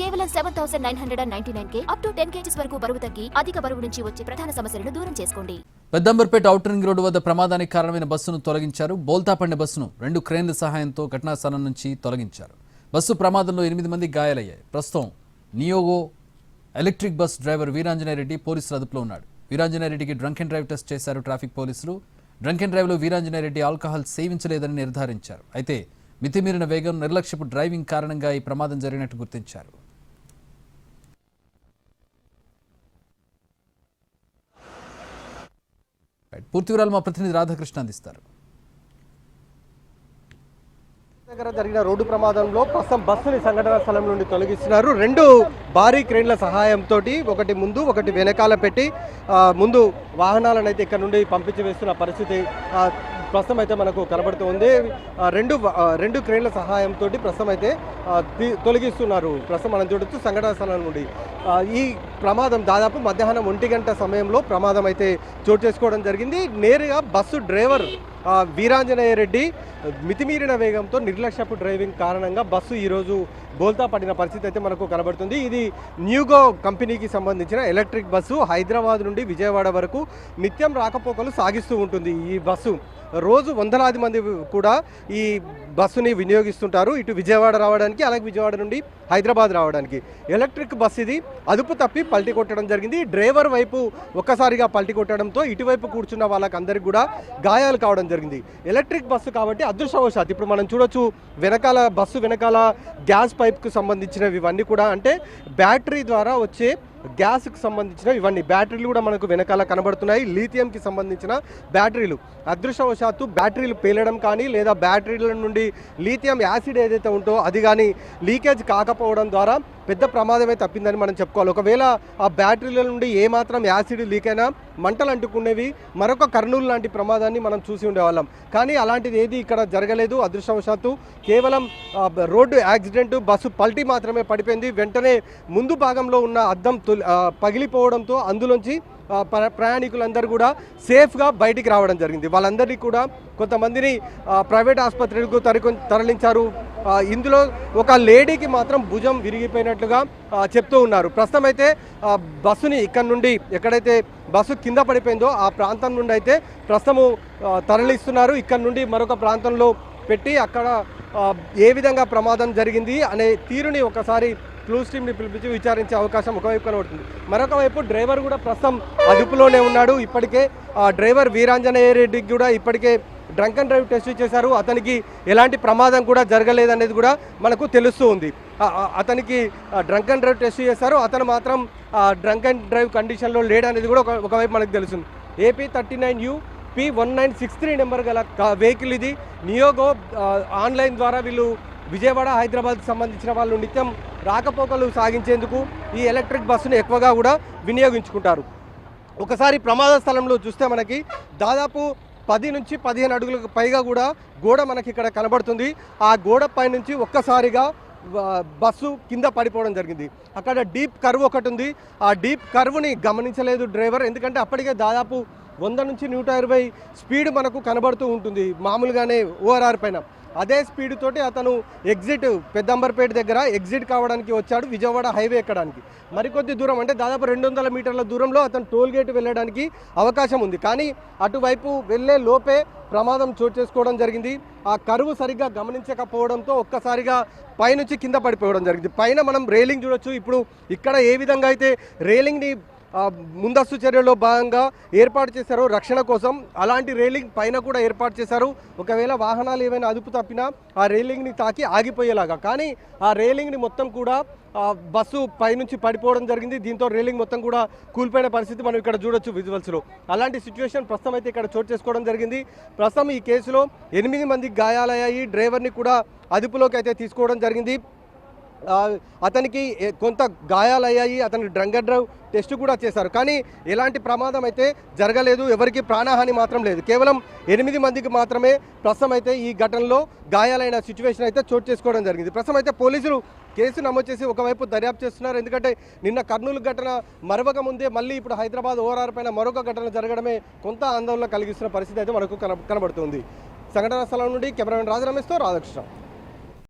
కేవలం seven thousand nine hundred and ninety nine K up to ten KGs వరకు బరువు తగ్గి అధిక బరువు నుంచి వచ్చే ప్రధాన సమస్యలను దూరం చేసుకోండి. పెద్దంబర్పేట అవుటర్ రింగ్ రోడ్డు వద్ద ప్రమాదానికి కారణమైన బస్సును తొలగించారు. బోల్తాపండి బస్సును రెండు క్రేన్ల సహాయంతో ఘటనా స్థలం నుంచి తొలగించారు. బస్సు ప్రమాదంలో ఎనిమిది మంది గాయాలయ్యాయి. ప్రస్తుతం NueGo electric bus driver Veeranjaneya Reddy పోలీసుల అదుపులో ఉన్నాడు. వీరాంజనేయరెడ్డికి డ్రంక్ అండ్ డ్రైవ్ టెస్ట్ చేశారు ట్రాఫిక్ పోలీసులు. డ్రంక్ అండ్ డ్రైవ్లో వీరాంజనేయరెడ్డి ఆల్కహాల్ సేవించలేదని నిర్ధారించారు. అయితే మితిమీరిన వేగం నిర్లక్ష్యపు డ్రైవింగ్ కారణంగా ఈ ప్రమాదం జరిగినట్టు గుర్తించారు. పూర్తి వివరాలు మా ప్రతినిధి రాధాకృష్ణ అందిస్తారు. దగ్గర జరిగిన రోడ్డు ప్రమాదంలో ప్రస్తుతం బస్సుని సంఘటన స్థలం నుండి తొలగిస్తున్నారు. రెండు భారీ క్రేన్ల సహాయంతో ఒకటి ముందు ఒకటి వెనకాల పెట్టి ముందు వాహనాలను అయితే ఇక్కడ నుండి పంపించి వేస్తున్న పరిస్థితి ప్రస్తుతం అయితే మనకు కనబడుతూ ఉంది. రెండు రెండు క్రేన్ల సహాయంతో ప్రస్తుతం అయితే తొలగిస్తున్నారు. ప్రస్తుతం మనం చూడొచ్చు సంఘటన స్థలం నుండి. ఈ ప్రమాదం దాదాపు మధ్యాహ్నం ఒంటి గంట సమయంలో ప్రమాదం అయితే చోటు చేసుకోవడం జరిగింది. నేరుగా బస్సు డ్రైవర్ వీరాంజనేయ రెడ్డి మితిమీరిన వేగంతో నిర్లక్ష్యపు డ్రైవింగ్ కారణంగా బస్సు ఈరోజు బోల్తా పడిన పరిస్థితి అయితే మనకు కనబడుతుంది. ఇది న్యూగో కంపెనీకి సంబంధించిన ఎలక్ట్రిక్ బస్సు హైదరాబాద్ నుండి విజయవాడ వరకు నిత్యం రాకపోకలు సాగిస్తూ ఉంటుంది. ఈ బస్సు రోజు వందలాది మంది కూడా ఈ బస్సుని వినియోగిస్తుంటారు. ఇటు విజయవాడ రావడానికి అలాగే విజయవాడ నుండి హైదరాబాద్ రావడానికి. ఎలక్ట్రిక్ బస్ ఇది అదుపు తప్పి పల్టీ కొట్టడం జరిగింది. డ్రైవర్ వైపు ఒక్కసారిగా పల్టీ కొట్టడంతో ఇటువైపు కూర్చున్న వాళ్ళకందరికి కూడా గాయాలు కావడం జరిగింది. ఎలక్ట్రిక్ బస్సు కాబట్టి అదృష్టవశాత్ ఇప్పుడు మనం చూడొచ్చు వెనకాల బస్సు వెనకాల గ్యాస్ పైప్కు సంబంధించినవి ఇవన్నీ కూడా అంటే బ్యాటరీ ద్వారా వచ్చే గ్యాస్కి సంబంధించిన ఇవన్నీ. బ్యాటరీలు కూడా మనకు వెనకాల కనబడుతున్నాయి. లీథియంకి సంబంధించిన బ్యాటరీలు. అదృష్టవశాత్తు బ్యాటరీలు పేలడం కానీ లేదా బ్యాటరీల నుండి లీథియం యాసిడ్ ఏదైతే ఉంటో అది కానీ లీకేజ్ కాకపోవడం ద్వారా పెద్ద ప్రమాదమే తప్పిందని మనం చెప్పుకోవాలి. ఒకవేళ ఆ బ్యాటరీల నుండి ఏమాత్రం యాసిడ్ లీక్ అయినా మంటలు అంటుకునేవి మరొక కర్నూలు లాంటి ప్రమాదాన్ని మనం చూసి ఉండేవాళ్ళం. కానీ అలాంటిది ఏది ఇక్కడ జరగలేదు. అదృష్టవశాత్తు కేవలం రోడ్డు యాక్సిడెంట్ బస్సు పల్టీ మాత్రమే పడిపోయింది. వెంటనే ముందు భాగంలో ఉన్న అద్దం తొలి- పగిలిపోవడంతో అందులోంచి ప్రయాణికులందరూ కూడా సేఫ్గా బయటికి రావడం జరిగింది. వాళ్ళందరినీ కూడా కొంతమందిని ప్రైవేట్ ఆసుపత్రులకు తరలి తరలించారు. ఇందులో ఒక లేడీకి మాత్రం భుజం విరిగిపోయినట్లుగా చెప్తూ ఉన్నారు. ప్రస్తుతం అయితే బస్సుని ఇక్కడ నుండి ఎక్కడైతే బస్సు కింద పడిపోయిందో ఆ ప్రాంతం నుండి అయితే ప్రస్తుతము తరలిస్తున్నారు. ఇక్కడ నుండి మరొక ప్రాంతంలో పెట్టి అక్కడ ఏ విధంగా ప్రమాదం జరిగింది అనే తీరుని ఒకసారి క్లూస్ టీమ్ని పిలిపించి విచారించే అవకాశం ఒకవైపు కనబడుతుంది మరొక వైపు డ్రైవర్ కూడా ప్రస్తుతం అదుపులోనే ఉన్నాడు. ఇప్పటికే డ్రైవర్ వీరాంజనేయ రెడ్డికి కూడా ఇప్పటికే డ్రంక్ అండ్ డ్రైవ్ టెస్ట్ చేశారు. అతనికి ఎలాంటి ప్రమాదం కూడా జరగలేదనేది కూడా మనకు తెలుస్తూ ఉంది. అతనికి డ్రంక్ అండ్ డ్రైవ్ టెస్ట్ చేశారు. అతను మాత్రం డ్రంక్ అండ్ డ్రైవ్ కండిషన్లో లేడనేది కూడా ఒక- ఒకవైపు మనకు తెలుస్తుంది. AP thirty nine U P one nine six three number గల వెహికల్ ఇది. నియోగో ఆన్లైన్ ద్వారా వీళ్ళు విజయవాడ హైదరాబాద్కి సంబంధించిన వాళ్ళు నిత్యం రాకపోకలు సాగించేందుకు ఈ ఎలక్ట్రిక్ బస్సును ఎక్కువగా కూడా వినియోగించుకుంటారు. ఒకసారి ప్రమాద స్థలంలో చూస్తే మనకి దాదాపు పది నుంచి పదిహేను అడుగులకు పైగా కూడా గోడ మనకి ఇక్కడ కనబడుతుంది. ఆ గోడ పై నుంచి ఒక్కసారిగా బస్సు కింద పడిపోవడం జరిగింది. అక్కడ డీప్ కర్వ్ ఒకటి ఉంది. ఆ డీప్ కర్వ్ని గమనించలేదు డ్రైవర్. ఎందుకంటే అప్పటికే దాదాపు వంద నుంచి నూట ఇరవై స్పీడ్ మనకు కనబడుతూ ఉంటుంది. మామూలుగానే ఓఆర్ఆర్ పైన. అదే స్పీడ్ తోటి అతను ఎగ్జిట్ పెద్దంబర్పేట దగ్గర ఎగ్జిట్ కావడానికి వచ్చాడు విజయవాడ హైవే ఎక్కడానికి. మరికొద్ది దూరం అంటే దాదాపు రెండు వందల మీటర్ల దూరంలో అతను టోల్ గేట్ వెళ్ళడానికి అవకాశం ఉంది. కానీ అటువైపు వెళ్ళే లోపే ప్రమాదం చోటు చేసుకోవడం జరిగింది. ఆ కరువు సరిగ్గా గమనించకపోవడంతో ఒక్కసారిగా పైనుంచి కింద పడిపోవడం జరిగింది. పైన మనం రేలింగ్ చూడొచ్చు. ఇప్పుడు ఇక్కడ ఏ విధంగా అయితే రేలింగ్ని ముందస్తు చర్యలో భాగంగా ఏర్పాటు చేశారు రక్షణ కోసం. అలాంటి రైలింగ్ పైన కూడా ఏర్పాటు చేశారు. ఒకవేళ వాహనాలు ఏమైనా అదుపు తప్పినా ఆ రైలింగ్ని తాకి ఆగిపోయేలాగా. కానీ ఆ రైలింగ్ని మొత్తం కూడా బస్సు పైనుంచి పడిపోవడం జరిగింది. దీంతో రైలింగ్ మొత్తం కూడా కూలిపోయిన పరిస్థితి మనం ఇక్కడ చూడొచ్చు విజువల్స్లో. అలాంటి సిచ్యువేషన్ ప్రస్తుతం అయితే ఇక్కడ చోటు చేసుకోవడం జరిగింది. ప్రస్తుతం ఈ కేసులో ఎనిమిది మంది గాయాలయ్యాయి. డ్రైవర్ని కూడా అదుపులోకి అయితే తీసుకోవడం జరిగింది. అతనికి కొంత గాయాలయ్యాయి అతనికి డ్రంక్ డ్రైవ్ టెస్ట్ కూడా చేశారు. కానీ ఎలాంటి ప్రమాదం అయితే జరగలేదు ఎవరికి ప్రాణహాని మాత్రం లేదు. కేవలం ఎనిమిది మందికి మాత్రమే ప్రస్తుతం అయితే ఈ ఘటనలో గాయాలైన సిచ్యువేషన్ అయితే చోటు చేసుకోవడం జరిగింది. ప్రస్తుతం అయితే పోలీసులు కేసు నమోదు చేసి ఒకవైపు దర్యాప్తు చేస్తున్నారు. ఎందుకంటే నిన్న కర్నూలు ఘటన మరవక ముందే మళ్ళీ ఇప్పుడు హైదరాబాద్ ఓఆర్ఆర్ పైన మరొక ఘటన జరగడమే కొంత ఆందోళన కలిగిస్తున్న పరిస్థితి అయితే మనకు కనబడుతుంది. సంఘటన స్థలం నుండి కెమెరామెన్ రాజరమేశ్తో రాధాకృష్ణ.